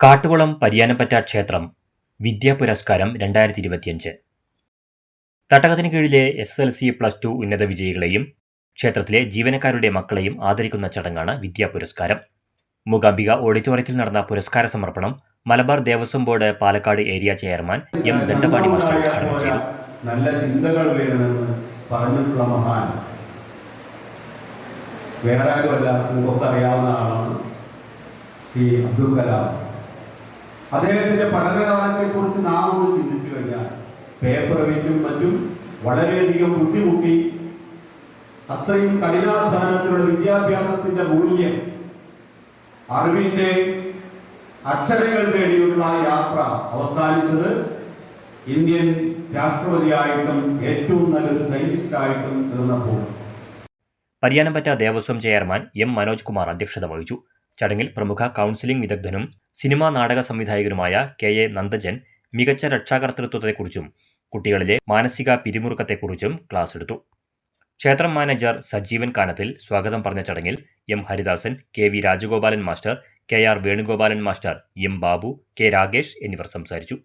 കാട്ടുകുളം പരിയാനപ്പറ്റ ക്ഷേത്രം വിദ്യാ പുരസ്കാരം രണ്ടായിരത്തി ഇരുപത്തിയഞ്ച് തട്ടകത്തിന് കീഴിലെ S L C plus two ഉന്നത വിജയികളെയും ക്ഷേത്രത്തിലെ ജീവനക്കാരുടെ മക്കളെയും ആദരിക്കുന്ന ചടങ്ങാണ് വിദ്യാ പുരസ്കാരം. മൂകാംബിക ഓഡിറ്റോറിയത്തിൽ നടന്ന പുരസ്കാര സമർപ്പണം Malabar Devaswom board Palakkad area chairman M Dandapani master ഉദ്ഘാടനം ചെയ്തു. നല്ല ചിന്തകൾ പറഞ്ഞിട്ടുള്ള മഹാൻ വേറെ അറിയാവുന്ന ആളാണ് അബ്ദുൽ കലാം. അദ്ദേഹത്തിന്റെ പഠനകാലത്തെ കുറിച്ച് നാം ഒന്ന് ചിന്തിച്ചു കഴിഞ്ഞാൽ പേപ്പർ മറ്റും വളരെയധികം ബുദ്ധിമുട്ടി. അത്രയും കഠിനാധ്വാനത്തിലുള്ള വിദ്യാഭ്യാസത്തിന്റെ മൂല്യം അറിവിന്റെ അക്ഷരങ്ങൾ തേടിയുള്ള യാത്ര അവസാനിച്ചത് ഇന്ത്യൻ രാഷ്ട്രപതിയായിട്ടും ഏറ്റവും നല്ലൊരു സയന്റിസ്റ്റായിട്ടും തീർന്നപ്പോൾ പരിയാനപ്പറ്റ ദേവസ്വം ചെയർമാൻ എം മനോജ് കുമാർ അധ്യക്ഷത വഹിച്ചു. ചടങ്ങിൽ പ്രമുഖ കൗൺസിലിംഗ് വിദഗ്ധനും സിനിമാ നാടക സംവിധായകനുമായ കെ എ നന്ദജൻ മികച്ച രക്ഷാകർത്തൃത്വത്തെക്കുറിച്ചും കുട്ടികളിലെ മാനസിക പിരിമുറുക്കത്തെക്കുറിച്ചും ക്ലാസ് എടുത്തു. ക്ഷേത്രം മാനേജർ സജീവൻ കാനത്തിൽ സ്വാഗതം പറഞ്ഞ ചടങ്ങിൽ M Haridasan K V Rajagopalan master K R Venugopalan master M Babu K Ragesh എന്നിവർ സംസാരിച്ചു.